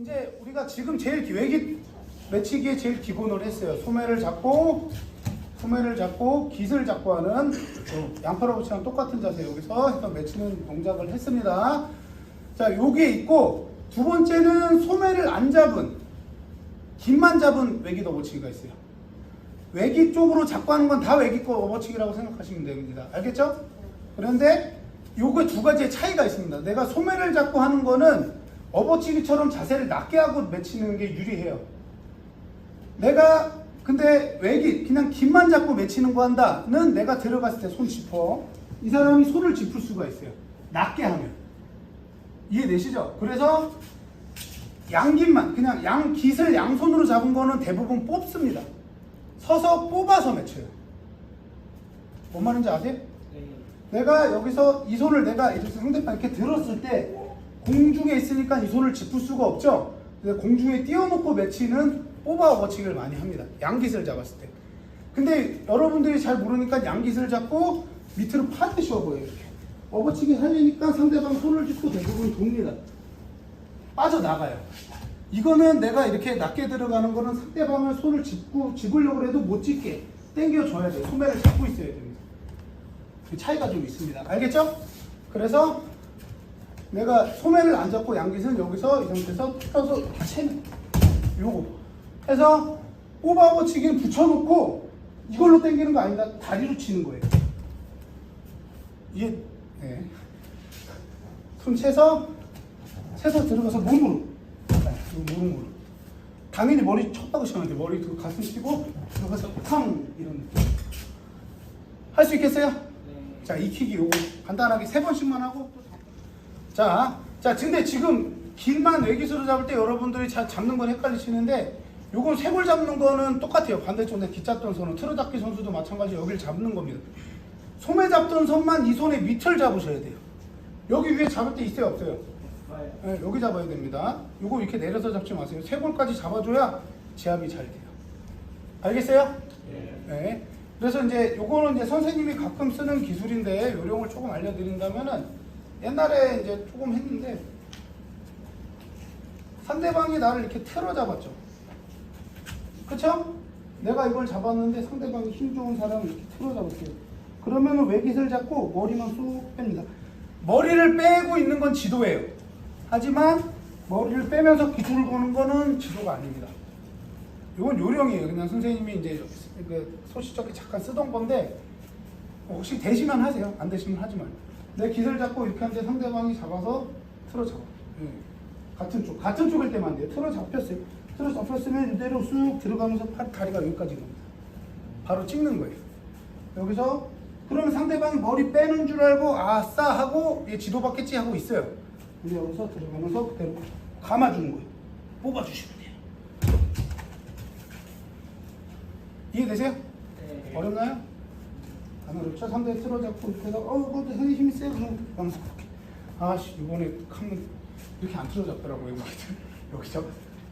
이제 우리가 지금 제일 기획이 매치기에 제일 기본을 했어요. 소매를 잡고 소매를 잡고 깃을 잡고 하는 그 양파로 붙이랑 똑같은 자세 여기서 해서 매치는 동작을 했습니다. 자, 요게 있고 두 번째는 소매를 안 잡은 깃만 잡은 외기 더버치기가 있어요. 외기 쪽으로 잡고 하는 건 다 외기 거 어버치기라고 생각하시면 됩니다. 알겠죠? 그런데 요거 두 가지의 차이가 있습니다. 내가 소매를 잡고 하는 거는 어버치기처럼 자세를 낮게 하고 맺히는 게 유리해요. 내가 근데 외기 그냥 깃만 잡고 맺히는 거 한다는 내가 들어갔을 때 손 짚어 이 사람이 손을 짚을 수가 있어요. 낮게 하면 이해되시죠? 그래서 양깃만 그냥 양 깃을 양손으로 잡은 거는 대부분 뽑습니다. 서서 뽑아서 맺혀요. 뭔 말인지 아세요? 내가 여기서 이 손을 내가 이렇게 상대방 이렇게 들었을 때 공중에 있으니까 이 손을 짚을 수가 없죠. 그래서 공중에 띄워놓고 매치는 뽑아 어버치기를 많이 합니다. 양깃을 잡았을 때. 근데 여러분들이 잘 모르니까 양깃을 잡고 밑으로 파듯이 어버요 이렇게. 어버치기 하려니까 상대방 손을 짚고 대부분 돕니다. 빠져나가요. 이거는 내가 이렇게 낮게 들어가는 거는 상대방을 손을 짚고 짚으려고 해도 못 짚게 당겨줘야 돼요. 소매를 잡고 있어야 됩니다. 그 차이가 좀 있습니다. 알겠죠? 그래서 내가 소매를 안 잡고 양깃은 여기서 이 상태에서 펴서 채는 요거 해서 꼬바버치기는 붙여놓고 이걸로 당기는 거 아니다. 다리로 치는 거예요. 이게 네. 손 채서 채서 들어가서 몸으로 네, 몸으로 당연히 머리 쳤다고 시면 돼. 머리 그 가슴 치고 들어가서 쾅 이런 느낌. 할 수 있겠어요? 자, 익히기 요거 간단하게 세 번씩만 하고 자, 자, 근데 지금 길만 외기수로 잡을 때 여러분들이 잘 잡는 건 헷갈리시는데 요건 쇄골 잡는 거는 똑같아요. 반대쪽 내 기잡던 손은 틀어 잡기 선수도 마찬가지 여기를 잡는 겁니다. 소매 잡던 손만 이 손의 밑을 잡으셔야 돼요. 여기 위에 잡을 때 있어요, 없어요? 네, 여기 잡아야 됩니다. 요거 이렇게 내려서 잡지 마세요. 쇄골까지 잡아줘야 지압이 잘 돼요. 알겠어요? 네. 그래서 이제 요거는 이제 선생님이 가끔 쓰는 기술인데 요령을 조금 알려드린다면은 옛날에 이제 조금 했는데 상대방이 나를 이렇게 틀어 잡았죠. 그쵸? 내가 이걸 잡았는데 상대방이 힘 좋은 사람을 이렇게 틀어 잡았어요. 그러면은 외깃을 잡고 머리만 쑥 뺍니다. 머리를 빼고 있는 건 지도예요. 하지만 머리를 빼면서 기술을 보는 거는 지도가 아닙니다. 이건 요령이에요. 그냥 선생님이 이제 그 소시적에 잠깐 쓰던 건데 혹시 되시면 하세요. 안 되시면 하지 말고. 내 기술 잡고 이렇게 하는데 상대방이 잡아서 틀어 잡아. 예. 같은 쪽, 같은 쪽일 때만 안 돼요. 틀어 잡혔어요. 틀어 잡혔으면 이대로 쑥 들어가면서 팔 다리가 여기까지 갑니다. 바로 찍는 거예요. 여기서 그러면 상대방이 머리 빼는 줄 알고 아싸 하고 얘 지도 받겠지 하고 있어요. 근데 여기서 들어가면서 그대로 감아주는 거예요. 뽑아주시면 돼요. 이해되세요? 어렵나요? 안 어렵죠? 상대 틀어잡고 이렇게 해서 어, 그것도 상대 힘이 세요. 그럼 하면서 아씨 이번에 하면 이렇게 안 틀어 잡더라고요. 여기 여기 잡.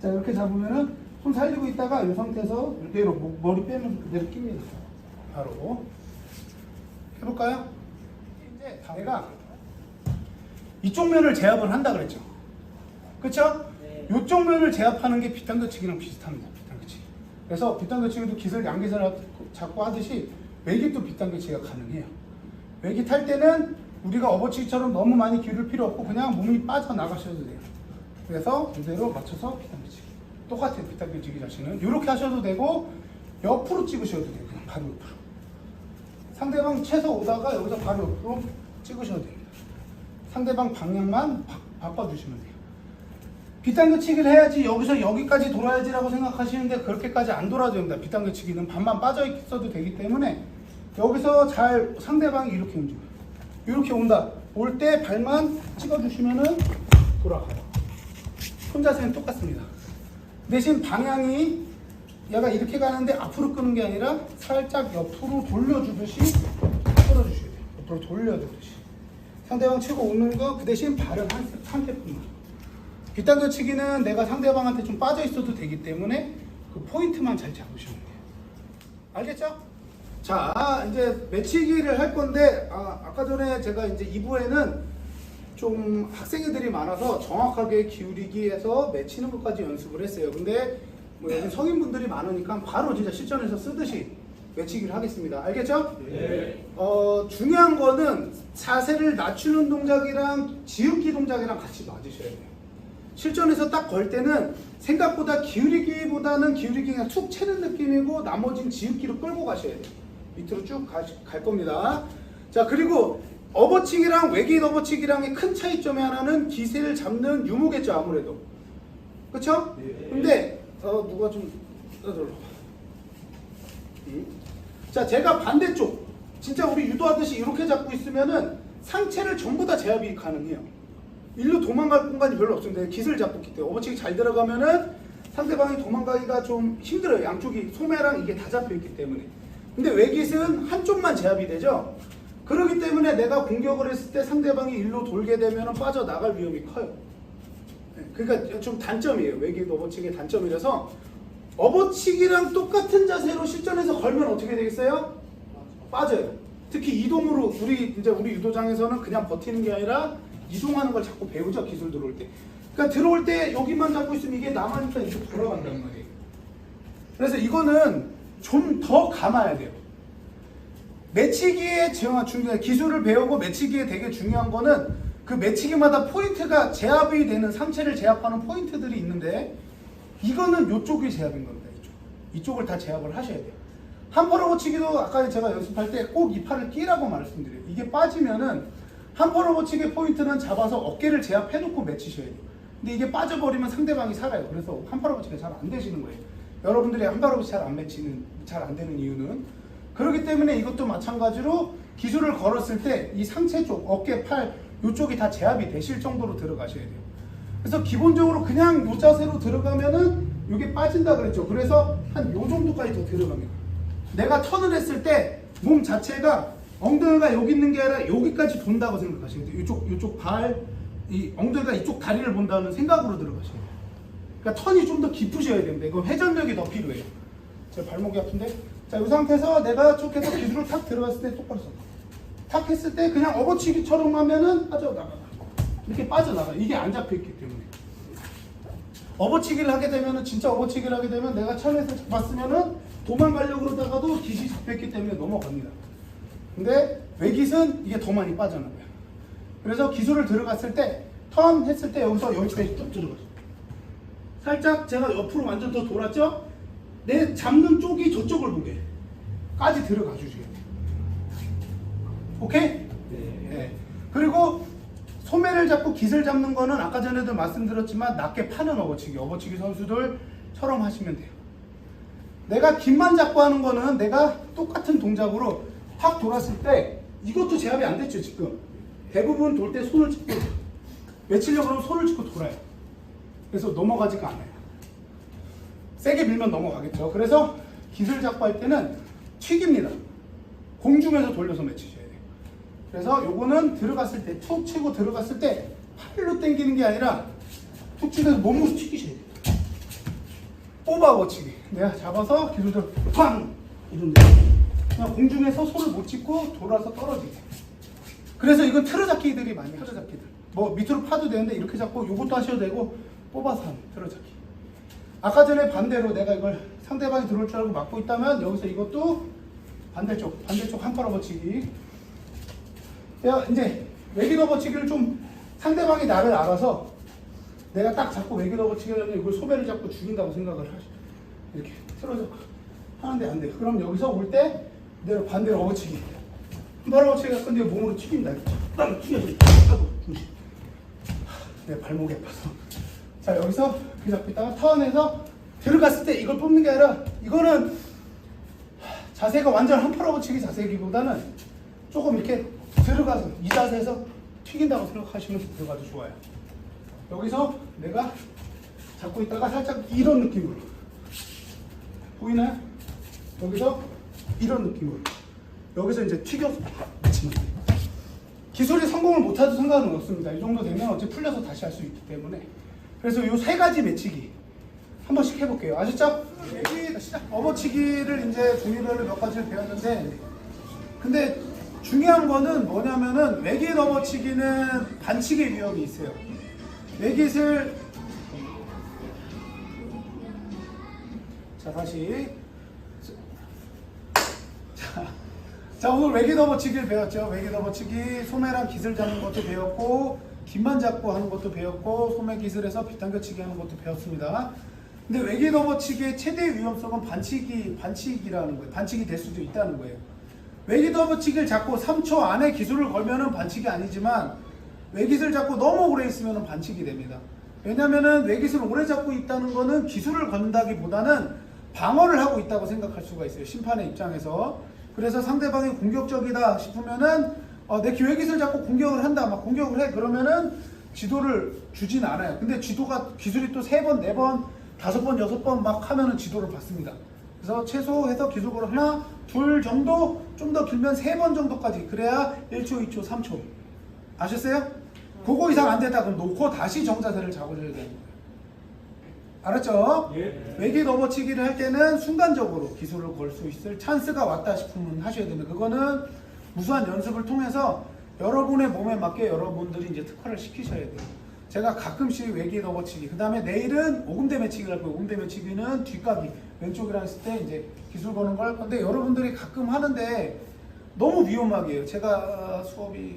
자 이렇게 잡으면은 손 살리고 있다가 이 상태에서 이대로 목- 머리 빼면서 그대로 낍니다. 바로 해볼까요? 이제 내가 이쪽 면을 제압을 한다 그랬죠. 그렇죠? 이쪽 면을 제압하는 게 빗당겨치기랑 비슷합니다. 빗당겨치기. 그래서 빗당겨치기도 기술 양기술 잡고 하듯이 외깃도 빗당겨치기가 가능해요. 외깃 할 때는 우리가 어버치기처럼 너무 많이 기울 필요 없고 그냥 몸이 빠져나가셔도 돼요. 그래서 이대로 맞춰서 빗당겨치기. 똑같아요. 빗당겨치기 자신은. 이렇게 하셔도 되고 옆으로 찍으셔도 돼요. 그냥 바로 옆으로. 상대방 채서 오다가 여기서 바로 옆으로 찍으셔도 됩니다. 상대방 방향만 바, 바꿔주시면 돼요. 빗당겨치기를 해야지 여기서 여기까지 돌아야지라고 생각하시는데 그렇게까지 안 돌아도 됩니다. 빗당겨치기는 반만 빠져 있어도 되기 때문에 여기서 잘 상대방이 이렇게 움직여요. 이렇게 온다. 올 때 발만 찍어주시면은 돌아가요. 손 자세는 똑같습니다. 대신 방향이 얘가 이렇게 가는데 앞으로 끄는 게 아니라 살짝 옆으로 돌려주듯이 끌어주셔야 돼요. 옆으로 돌려주듯이. 상대방 치고 오는 거 그 대신 발은 한, 한 스텝만. 빗당겨치기는 내가 상대방한테 좀 빠져 있어도 되기 때문에 그 포인트만 잘 잡으시면 돼요. 알겠죠? 자, 이제 매치기를 할 건데 아, 아까 전에 제가 이제 2부에는 좀 학생들이 많아서 정확하게 기울이기에서 맺히는 것까지 연습을 했어요. 근데 뭐 여기 성인분들이 많으니까 바로 진짜 실전에서 쓰듯이 외치기를 하겠습니다. 알겠죠? 네. 어, 중요한 거는 자세를 낮추는 동작이랑 지우기 동작이랑 같이 맞으셔야 돼요. 실전에서 딱 걸 때는 생각보다 기울이기보다는 기울이기 그냥 툭 채는 느낌이고 나머지는 지우기로 끌고 가셔야 돼요. 밑으로 쭉 갈 겁니다. 자, 그리고 업어치기랑 외기 업어치기랑의 큰 차이점이 하나는 기세를 잡는 유무겠죠, 아무래도. 그쵸? 네. 근데, 어, 누가 좀, 떠들어. 음. 자, 제가 반대쪽, 진짜 우리 유도하듯이 이렇게 잡고 있으면은 상체를 전부 다 제압이 가능해요. 일로 도망갈 공간이 별로 없는데 기술 잡고 있기 때문에 어버치기 잘 들어가면은 상대방이 도망가기가 좀 힘들어요. 양쪽이 소매랑 이게 다 잡혀 있기 때문에. 근데 외깃은 한쪽만 제압이 되죠. 그렇기 때문에 내가 공격을 했을 때 상대방이 일로 돌게 되면 빠져나갈 위험이 커요. 네, 그러니까 좀 단점이에요. 외깃 어버치기의 단점이라서 어버치기랑 똑같은 자세로 실전에서 걸면 어떻게 되겠어요? 빠져요. 특히 이동으로 우리 이제 우리 유도장에서는 그냥 버티는 게 아니라 이동하는 걸 자꾸 배우죠 기술 들어올 때. 그러니까 들어올 때 여기만 잡고 있으면 이게 남아니까 이렇게 돌아간단 말이에요. 그래서 이거는 좀 더 감아야 돼요. 매치기에 중요한 기술을 배우고 매치기에 되게 중요한 거는 그 매치기마다 포인트가 제압이 되는 상체를 제압하는 포인트들이 있는데 이거는 이쪽이 제압인 겁니다. 이쪽. 이쪽을 다 제압을 하셔야 돼요. 한퍼러 버치기도 아까 제가 연습할 때 꼭 이 팔을 끼라고 말씀드려요. 이게 빠지면은 한퍼러 버치기 포인트는 잡아서 어깨를 제압해놓고 맺히셔야 돼요. 근데 이게 빠져버리면 상대방이 살아요. 그래서 한퍼러 버치기가 잘 안 되시는 거예요. 여러분들이 한퍼러 버치 잘안 맺히는, 잘 안 되는 이유는 그렇기 때문에 이것도 마찬가지로 기술을 걸었을 때 이 상체 쪽, 어깨, 팔 이쪽이 다 제압이 되실 정도로 들어가셔야 돼요. 그래서 기본적으로 그냥 이 자세로 들어가면은 이게 빠진다 그랬죠. 그래서 한 요 정도까지 더 들어갑니다. 내가 턴을 했을 때 몸 자체가 엉덩이가 여기 있는 게 아니라 여기까지 돈다고 생각하시면 돼요. 이쪽 이쪽 발, 이 엉덩이가 이쪽 다리를 본다는 생각으로 들어가셔야 돼요. 그러니까 턴이 좀 더 깊으셔야 됩니다. 이거 회전력이 더 필요해요. 제 발목이 아픈데. 자, 이 상태에서 내가 쭉 해서 기술을 탁 들어갔을 때 똑바로 서. 탁 했을 때 그냥 업어치기처럼 하면은 빠져나가. 이렇게 빠져나가. 이게 안 잡혀 있기 때문에. 업어치기를 하게 되면은 진짜 업어치기를 하게 되면 내가 처음에서 잡았으면은 도망가려고 그러다가도 깃이 잡혔기 때문에 넘어갑니다. 근데 외깃은 이게 더 많이 빠져나가요. 그래서 기술을 들어갔을 때 턴 했을 때 여기서 여기까지 뚝 들어가죠. 살짝 제가 옆으로 완전 더 돌았죠? 내 잡는 쪽이 저쪽을 보게 까지 들어가 돼요. 오케이? 네. 네. 그리고 소매를 잡고 깃을 잡는 거는 아까 전에도 말씀드렸지만 낮게 파는 어버치기, 어버치기 선수들처럼 하시면 돼요. 내가 깃만 잡고 하는 거는 내가 똑같은 동작으로 확 돌았을 때 이것도 제압이 안 됐죠 지금. 대부분 돌 때 손을 짚고 외치려고 그러면 손을 짚고 돌아요. 그래서 넘어가지가 않아요. 세게 밀면 넘어가겠죠. 그래서 깃을 잡고 할 때는 튀깁니다. 공중에서 돌려서 맺히셔야 돼요. 그래서 요거는 들어갔을 때 툭 치고 들어갔을 때 팔로 당기는 게 아니라 툭 치면서 몸으로 튀기셔야 돼요. 뽑아 버치기. 내가 잡아서 기술대로 팡! 이런 데 그냥 공중에서 손을 못 짚고 돌아서 떨어지게. 그래서 이건 틀어잡기들이 많이. 틀어잡기들. 뭐 밑으로 파도 되는데 이렇게 잡고 요것도 하셔도 되고 뽑아서 하는 틀어잡기. 아까 전에 반대로 내가 이걸 상대방이 들어올 줄 알고 막고 있다면 여기서 이것도 반대쪽 반대쪽 한팔 업어치기. 내가 이제 외길 업어치기를 좀 상대방이 나를 알아서 내가 딱 잡고 외길 업어치기를 하면 이걸 소매를 잡고 죽인다고 생각을 하시. 이렇게 틀어서 하는데 안 돼. 그럼 여기서 올 때 내가 반대로. 한발 업어치기 할 건데 몸으로 튀긴다. 땅 튀겨서 하고 중심. 내 발목이 아파서. 자 여기서 그 잡고 있다가 턴해서 들어갔을 때 이걸 뽑는 게 아니라 이거는 자세가 완전 한팔 업어치기 자세기보다는 조금 이렇게 들어가서 이 자세에서 튀긴다고 생각하시면 들어가도 좋아요. 여기서 내가 잡고 있다가 살짝 이런 느낌으로 보이나요? 여기서 이런 느낌으로 여기서 이제 튀겨서 치면 돼요. 기술이 성공을 못해도 상관은 없습니다. 이 정도 되면 어차피 풀려서 다시 할 수 있기 때문에 그래서 이 세 가지 매치기 한 번씩 해볼게요. 아셨죠? 여기 시작. 업어치기를 이제 종류별로 몇 가지를 배웠는데 근데 중요한 거는 뭐냐면은 외기 넘어치기는 반칙의 위험이 있어요. 외깃을 자 다시 자, 자 오늘 외기 넘어치기를 배웠죠. 외기 넘어치기 소매랑 기술 잡는 것도 배웠고 긴만 잡고 하는 것도 배웠고 소매 기술에서 비탄겨치기 하는 것도 배웠습니다. 근데 외기 넘어치기의 최대 위험성은 반칙이 반칙이라는 거예요. 반칙이 될 수도 있다는 거예요. 외기 넘어치기를 잡고 3초 안에 기술을 걸면은 반칙이 아니지만 외깃을 잡고 너무 오래 있으면 반칙이 됩니다. 왜냐면은 외깃을 오래 잡고 있다는 거는 기술을 건다기보다는 방어를 하고 있다고 생각할 수가 있어요. 심판의 입장에서. 그래서 상대방이 공격적이다 싶으면은 어, 내 외깃을 잡고 공격을 한다. 막 공격을 해. 그러면은 지도를 주진 않아요. 근데 지도가 기술이 또 세 번, 네 번, 다섯 번, 여섯 번 막 하면은 지도를 받습니다. 그래서 최소해서 기술을 하나, 둘 정도, 좀 더 길면 세 번 정도까지. 그래야 1초, 2초, 3초. 아셨어요? 그거 이상 안 됐다 그럼 놓고 다시 정자세를 잡으셔야 되는 거예요. 알았죠? 예. 외기 넘어치기를 할 때는 순간적으로 기술을 걸 수 있을 찬스가 왔다 싶으면 하셔야 됩니다. 그거는 무수한 연습을 통해서 여러분의 몸에 맞게 여러분들이 이제 특화를 시키셔야 돼요. 제가 가끔씩 외기 넘어치기, 그 다음에 내일은 오금대 매치기를 할 거예요. 오금대 매치기는 뒷가기, 왼쪽이랑 했을 때 이제 기술 거는 걸 할 건데 여러분들이 가끔 하는데 너무 위험하게 해요. 제가 수업이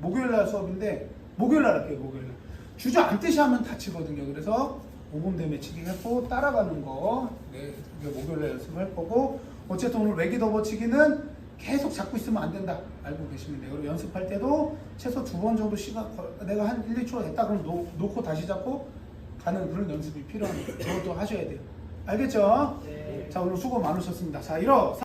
목요일 날 수업인데 목요일 날 할게요. 목요일 날. 주저앉듯이 하면 다치거든요. 그래서 오금대 매치기 했고 따라가는 거 네, 이게 목요일 날 연습을 할 거고 어쨌든 오늘 외기 넘어치기는 계속 잡고 있으면 안 된다 알고 계시면 돼요. 그리고 연습할 때도 최소 두 번 정도 시간 걸- 내가 한 1, 2초 됐다 그럼 놓, 놓고 다시 잡고 가는 그런 연습이 필요합니다. 그것도 하셔야 돼요. 알겠죠? 네. 자 오늘 수고 많으셨습니다. 자 일어.